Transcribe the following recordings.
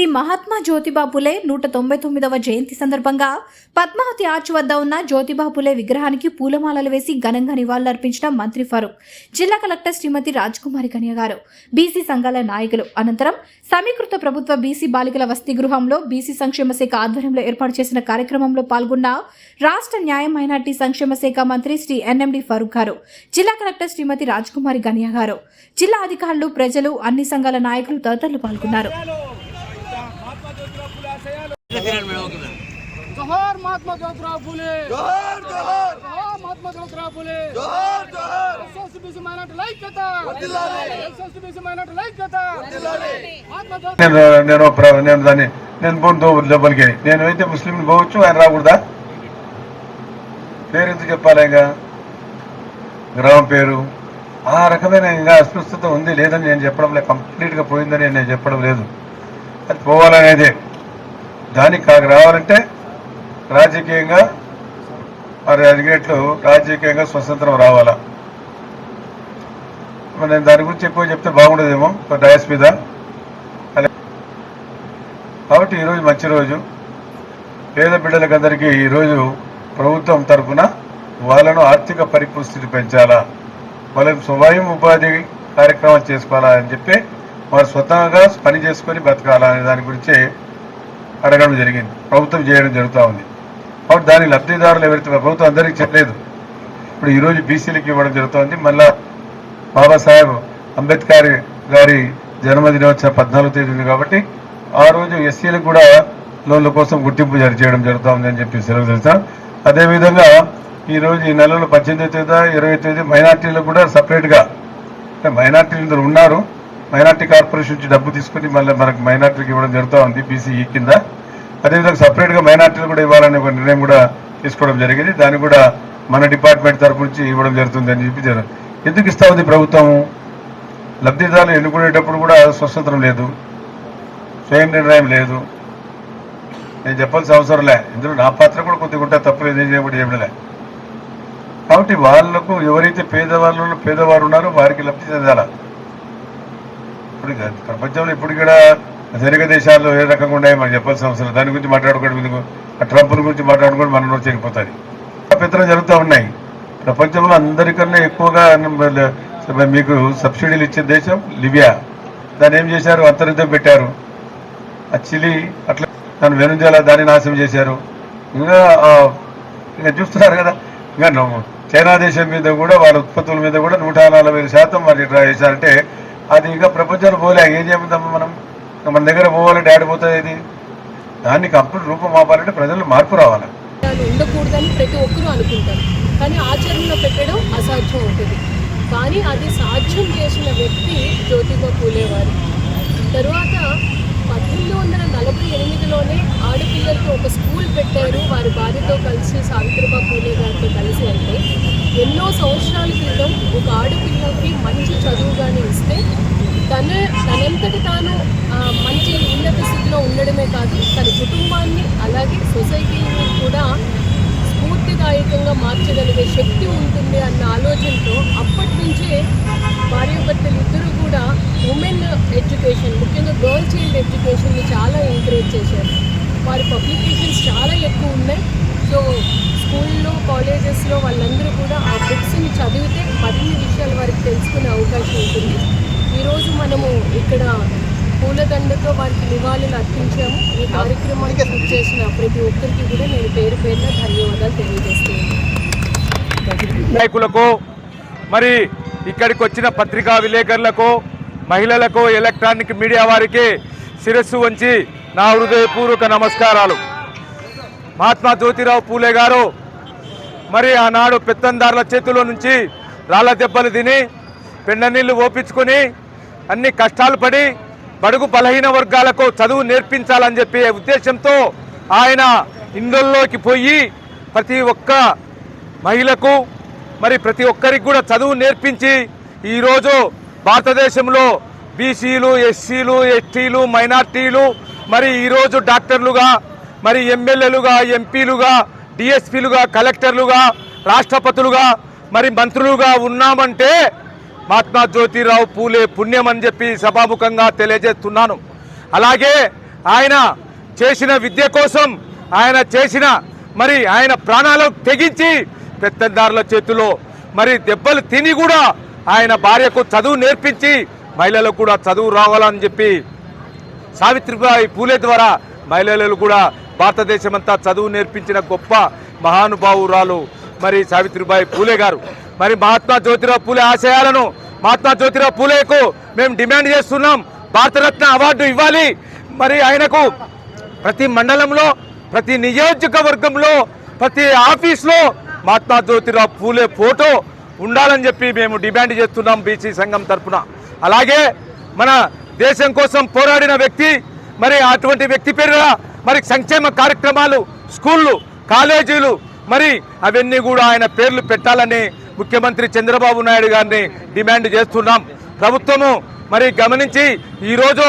శ్రీ మహాత్మా జ్యోతిబా పులే నూట తొంభై తొమ్మిదవ జయంతి సందర్భంగా పద్మావతి ఆర్చ్ వద్ద ఉన్న జ్యోతిబా పులే విగ్రహానికి పూలమాలలు వేసి ఘనంగా నివాళులర్పించిన మంత్రి ఫరూక్ జిల్లా కలెక్టర్ శ్రీమతి రాజ్కుమారి కన్య గారు బీసీ సంఘాల నాయకులు. అనంతరం సమీకృత ప్రభుత్వ బీసీ బాలికల వసతి గృహంలో బీసీ సంక్షేమ శాఖ ఆధ్వర్యంలో ఏర్పాటు చేసిన కార్యక్రమంలో పాల్గొన్న రాష్ట్ర న్యాయ మైనార్టీ సంక్షేమ శాఖ మంత్రి శ్రీ ఎన్ఎండి ఫరూక్ గారు జిల్లా కలెక్టర్ శ్రీమతి రాజ్కుమారి గనియా గారు. జిల్లా అధికారులు ప్రజలు అన్ని సంఘాల నాయకులు తదితరులు పాల్గొన్నారు. మహాత్మా జ్యోతిరావు మహాత్మా జ్యోతిరావు మహాత్మా జ్యోతిరావు నేను నేను దాన్ని నేను పొందు లోపలికి నేను అయితే ముస్లింలు పోవచ్చు ఆయన రాకూడదా? పేరు ఎందుకు చెప్పాలి ఇంకా? గ్రామం పేరు. ఆ రకమైన ఇంకా అస్పృశ్యత ఉంది లేదని నేను చెప్పడం లేదు. కంప్లీట్గా పోయిందని నేను చెప్పడం లేదు. అది పోవాలనేదే దానికి కాకు రావాలంటే రాజకీయంగా మరి అడిగినట్లు రాజకీయంగా స్వతంత్రం రావాలా? మరి నేను దాని గురించి ఎక్కువ చెప్తే బాగుండదేమో డయాస్ మీద. కాబట్టి ఈరోజు మంచి రోజు. పేద బిడ్డలకందరికీ ఈరోజు ప్రభుత్వం తరఫున వాళ్ళను ఆర్థిక పరిపుష్టిని పెంచాలా? వాళ్ళని స్వయం ఉపాధి కార్యక్రమాలు చేసుకోవాలా అని చెప్పి వారు స్వతహాగా పని చేసుకొని బ్రతకాలనే దాని గురించి అడగడం జరిగింది. ప్రభుత్వం చేయడం జరుగుతూ ఉంది. కాబట్టి దాని లబ్ధిదారులు ఎవరైతే ప్రభుత్వం అందరికీ చెప్పలేదు. ఇప్పుడు ఈరోజు బీసీలకు ఇవ్వడం జరుగుతోంది మళ్ళా బాబాసాహెబ్ అంబేద్కర్ గారి జన్మదినోత్సవ పద్నాలుగు తేదీ ఉంది కాబట్టి ఆ రోజు ఎస్సీలకు కూడా లోన్ల కోసం గుర్తింపు జారీ చేయడం జరుగుతోంది అని చెప్పి సెలవు తెలుసా? అదేవిధంగా ఈరోజు ఈ నెలలో పద్దెనిమిదో తేదీ ఇరవై తేదీ మైనార్టీలకు కూడా సపరేట్గా అంటే మైనార్టీలు ఉన్నారు. మైనార్టీ కార్పొరేషన్ నుంచి డబ్బు తీసుకుని మళ్ళీ మనకు మైనార్టీకి ఇవ్వడం జరుగుతూ ఉంది బీసీఈ కింద. అదేవిధంగా సపరేట్గా మైనార్టీలు కూడా ఇవ్వాలనే ఒక నిర్ణయం కూడా తీసుకోవడం జరిగింది. దాన్ని కూడా మన డిపార్ట్మెంట్ తరపు నుంచి ఇవ్వడం జరుగుతుంది అని చెప్పి ఎందుకు ఇస్తా ఉంది ప్రభుత్వం? లబ్ధిదారులు ఎన్నుకునేటప్పుడు కూడా స్వతంత్రం లేదు. స్వయం నిర్ణయం లేదు. నేను చెప్పాల్సిన అవసరం లే. ఇందులో నా పాత్ర కూడా కొద్దిగా ఉంటే తప్పలేదు. ఏం చేయబడి ఏమి కాబట్టి వాళ్ళకు ఎవరైతే పేదవాళ్ళు పేదవారు ఉన్నారో వారికి లబ్ధి చెందాల? ఇప్పుడు ప్రపంచంలో ఇప్పుడు కూడా ధనిక దేశాల్లో ఏ రకంగా ఉన్నాయో మనం చెప్పాల్సిన అవసరం దాని గురించి మాట్లాడుకోవడం ఎందుకు? ఆ ట్రంప్ల గురించి మాట్లాడుకోవడం మన నోరు చెరిపోతుంది పెత్తనం జరుగుతూ ఉన్నాయి. ప్రపంచంలో అందరికన్నా ఎక్కువగా మీకు సబ్సిడీలు ఇచ్చే దేశం లిబియా. దాన్ని ఏం చేశారు? అంతర్యుద్ధం పెట్టారు. ఆ చిలి అట్లా దాని వెనుజలా దాన్ని నాశనం చేశారు. ఇంకా ఇంకా చూస్తున్నారు కదా. ఇంకా చైనా దేశం మీద కూడా వాళ్ళ ఉత్పత్తుల మీద కూడా నూట నలభై శాతం మరి ఇట్లా చేశారంటే అది ఇక ప్రపంచంలో పోలే. ఏం చేయబోతాం మనం? మన దగ్గర పోవాలంటే ఆడిపోతుంది ఇది దాన్ని కంప్లీట్ రూపం ఆపాలంటే ప్రజలు మార్పు రావాలి. ఉండకూడదని ప్రతి ఒక్కరూ అనుకుంటారు. కానీ ఆచరణలో పెట్టడం అసాధ్యం ఉంటుంది. కానీ అది సాధ్యం చేసిన వ్యక్తి జ్యోతిబా పూలే వారు తరువాత పద్దెనిమిది వందల నలభై ఎనిమిదిలోనే ఆడపిల్లలకి ఒక స్కూల్ పెట్టారు. వారి భార్యతో కలిసి సావిత్రిబా పూలే గారితో కలిసి అంటే ఎన్నో సంవత్సరాల క్రితం ఒక ఆడపిల్లకి మంచి చదువు కానీ ఇస్తే తన తనంతటి తాను మంచి ఉన్నత స్థితిలో ఉండడమే కాదు తన కుటుంబాన్ని అలాగే సొసైటీని కూడా స్ఫూర్తిదాయకంగా మార్చగలిగే శక్తి ఉంటుంది అన్న ఆలోచనతో అప్పటి నుంచే భార్యాభర్తలు ఇద్దరు కూడా ఉమెన్ ఎడ్యుకేషన్ ముఖ్యంగా గర్ల్ చైల్డ్ ఎడ్యుకేషన్ని చాలా ఎంకరేజ్ చేశారు. వారి పబ్లికేషన్స్ చాలా ఎక్కువ ఉన్నాయి. సో స్కూల్లో కాలేజెస్లో వాళ్ళందరూ కూడా ఆ బుక్స్ని చదివితే మరిన్ని విషయాలు వారికి తెలుసుకునే అవకాశం ఉంటుంది. ఈరోజు మనము ఇక్కడ పూలదండతో వారికి నివాళులు అర్పించాము. ఈ కార్యక్రమానికి చేసిన ప్రతి ఒక్కరికి కూడా నేను పేరు పేరున ధన్యవాదాలు తెలియజేస్తున్నాను. నాయకులకు మరి ఇక్కడికి వచ్చిన పత్రికా విలేకరులకు మహిళలకు ఎలక్ట్రానిక్ మీడియా వారికి శిరస్సు వంచి నా హృదయపూర్వక నమస్కారాలు. మహాత్మా జ్యోతిరావు పూలే గారు మరి ఆనాడు పెత్తందారుల చేతిలో నుంచి రాళ్ళ దెబ్బలు తిని పెండ నీళ్ళు ఓపించుకొని అన్ని కష్టాలు పడి బడుగు బలహీన వర్గాలకు చదువు నేర్పించాలని చెప్పే ఉద్దేశంతో ఆయన ఇండ్లలోకి పోయి ప్రతి ఒక్క మహిళకు మరి ప్రతి ఒక్కరికి కూడా చదువు నేర్పించి ఈరోజు భారతదేశంలో బీసీలు ఎస్సీలు ఎస్టీలు మైనార్టీలు మరి ఈరోజు డాక్టర్లుగా మరి ఎమ్మెల్యేలుగా ఎంపీలుగా డిఎస్పీలుగా కలెక్టర్లుగా రాష్ట్రపతులుగా మరి మంత్రులుగా ఉన్నామంటే మహాత్మా జ్యోతిరావు పూలే పుణ్యం అని చెప్పి సభాముఖంగా తెలియజేస్తున్నాను. అలాగే ఆయన చేసిన విద్య కోసం ఆయన చేసిన మరి ఆయన ప్రాణాలు తెగించి పెత్తందారుల చేతిలో మరి దెబ్బలు తిని కూడా ఆయన భార్యకు చదువు నేర్పించి మహిళలకు కూడా చదువు రావాలని చెప్పి సావిత్రిబాయి పూలే ద్వారా మహిళలు కూడా భారతదేశమంతా చదువు నేర్పించిన గొప్ప మహానుభావురాలు మరి సావిత్రిబాయి పూలే గారు. మరి మహాత్మా జ్యోతిరావు పూలే ఆశయాలను మహాత్మా జ్యోతిరావు పూలేకు మేము డిమాండ్ చేస్తున్నాం. భారతరత్న అవార్డు ఇవ్వాలి. మరి ఆయనకు ప్రతి మండలంలో ప్రతి నియోజకవర్గంలో ప్రతి ఆఫీస్లో మహాత్మా జ్యోతిరావు పూలే ఫోటో ఉండాలని చెప్పి మేము డిమాండ్ చేస్తున్నాం బీసీ సంఘం తరఫున. అలాగే మన దేశం కోసం పోరాడిన వ్యక్తి మరి అటువంటి వ్యక్తి పేరున మరి సంక్షేమ కార్యక్రమాలు స్కూళ్ళు కాలేజీలు మరి అవన్నీ కూడా ఆయన పేర్లు పెట్టాలని ముఖ్యమంత్రి చంద్రబాబు నాయుడు గారిని డిమాండ్ చేస్తున్నాం. ప్రభుత్వము మరి గమనించి ఈరోజు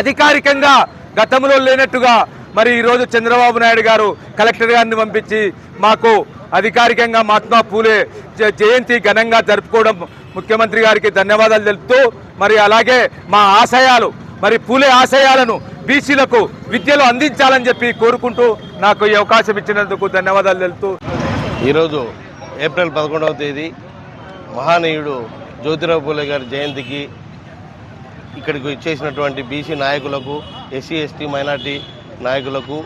అధికారికంగా గతంలో లేనట్టుగా మరి ఈరోజు చంద్రబాబు నాయుడు గారు కలెక్టర్ గారిని పంపించి మాకు అధికారికంగా మహాత్మా పూలే జయంతి ఘనంగా జరుపుకోవడం ముఖ్యమంత్రి గారికి ధన్యవాదాలు తెలుపుతూ మరి అలాగే మా ఆశయాలు మరి పూలే ఆశయాలను బీసీలకు విద్యలో అందించాలని చెప్పి కోరుకుంటూ నాకు ఈ అవకాశం ఇచ్చినందుకు ధన్యవాదాలు తెలుపుతూ ఈరోజు ఏప్రిల్ పదకొండవ తేదీ మహానీయుడు జ్యోతిరావు పూలే గారి జయంతికి ఇక్కడికి ఇచ్చేసినటువంటి బీసీ నాయకులకు ఎస్సీ ఎస్టీ మైనార్టీ నాయకులకు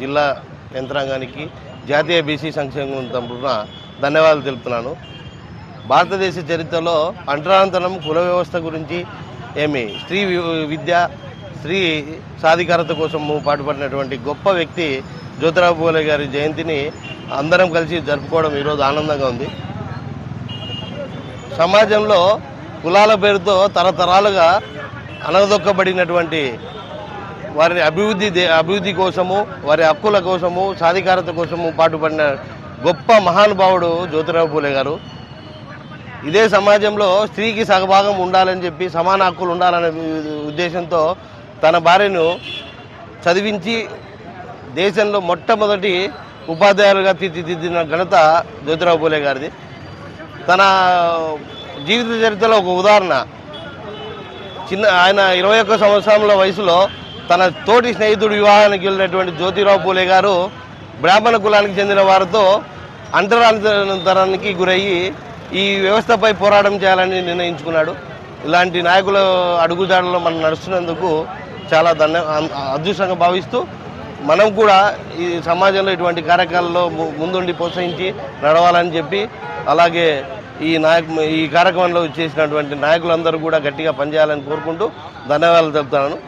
జిల్లా యంత్రాంగానికి జాతీయ బీసీ సంక్షేమం తరపున ధన్యవాదాలు తెలుపుతున్నాను. భారతదేశ చరిత్రలో అంటరాంతరం కుల వ్యవస్థ గురించి ఏమి స్త్రీ వి- విద్య స్త్రీ సాధికారత కోసం పాటుపడినటువంటి గొప్ప వ్యక్తి జ్యోతిరావు పూలే గారి జయంతిని అందరం కలిసి జరుపుకోవడం ఈరోజు ఆనందంగా ఉంది. సమాజంలో కులాల పేరుతో తరతరాలుగా అనగదొక్కబడినటువంటి వారి అభివృద్ధి దే- అభివృద్ధి కోసము వారి హక్కుల కోసము సాధికారత కోసము పాటుపడిన గొప్ప మహానుభావుడు జ్యోతిరావు పూలే గారు. ఇదే సమాజంలో స్త్రీకి సగభాగం ఉండాలని చెప్పి సమాన హక్కులు ఉండాలనే ఉద్దేశంతో తన భార్యను చదివించి దేశంలో మొట్టమొదటి ఉపాధ్యాయులుగా తీర్చిదిద్దిన ఘనత జ్యోతిరావు పూలే గారిది. తన జీవిత చరిత్రలో ఒక ఉదాహరణ. చిన్న ఆయన ఇరవై ఒక్క సంవత్సరాల వయసులో తన తోటి స్నేహితుడు వివాహానికి వెళ్ళినటువంటి జ్యోతిరావు పూలే గారు బ్రాహ్మణ కులానికి చెందిన వారితో అంతరాంతరానికి గురయ్యి ఈ వ్యవస్థపై పోరాటం చేయాలని నిర్ణయించుకున్నాడు. ఇలాంటి నాయకుల అడుగుజాడలో మనం నడుస్తున్నందుకు చాలా ధన్య అదృష్టంగా భావిస్తూ మనం కూడా ఈ సమాజంలో ఇటువంటి కార్యక్రమాల్లో ము- ముందుండి ప్రోత్సహించి నడవాలని చెప్పి అలాగే ఈ నాయక ఈ కార్యక్రమంలో చేసినటువంటి నాయకులందరూ కూడా గట్టిగా పనిచేయాలని కోరుకుంటూ ధన్యవాదాలు తెలుపుతున్నాను.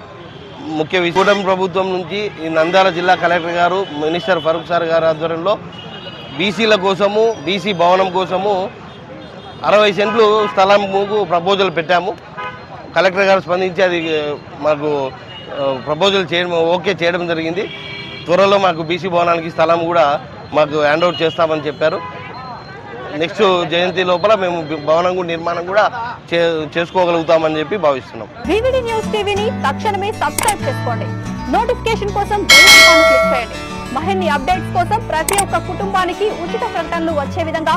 ముఖ్య కూటమి ప్రభుత్వం నుంచి ఈ నంద్యాల జిల్లా కలెక్టర్ గారు మినిస్టర్ ఫరూక్ సార్ గారి ఆధ్వర్యంలో బీసీల కోసము బీసీ భవనం కోసము అరవై సెంట్లు స్థలంకు ప్రపోజల్ పెట్టాము. కలెక్టర్ గారు స్పందించి అది మాకు ప్రపోజల్ చేయడం ఓకే చేయడం జరిగింది. త్వరలో మాకు బీసీ భవనానికి స్థలం కూడా మాకు హ్యాండ్ అవుట్ చేస్తామని చెప్పారు. నెక్స్ట్ జయంతి లోపల మేము భవనం కూడా నిర్మాణం కూడా చే చేసుకోగలుగుతామని చెప్పి భావిస్తున్నాం. వివిడి న్యూస్ టీవీని తక్షణమే సబ్స్క్రైబ్ చేసుకోండి. నోటిఫికేషన్ కోసం క్లిక్ చేయండి. మహిళ అప్డేట్స్ కోసం ప్రతి ఒక్క కుటుంబానికి ఉచిత ప్రకటనలు వచ్చే విధంగా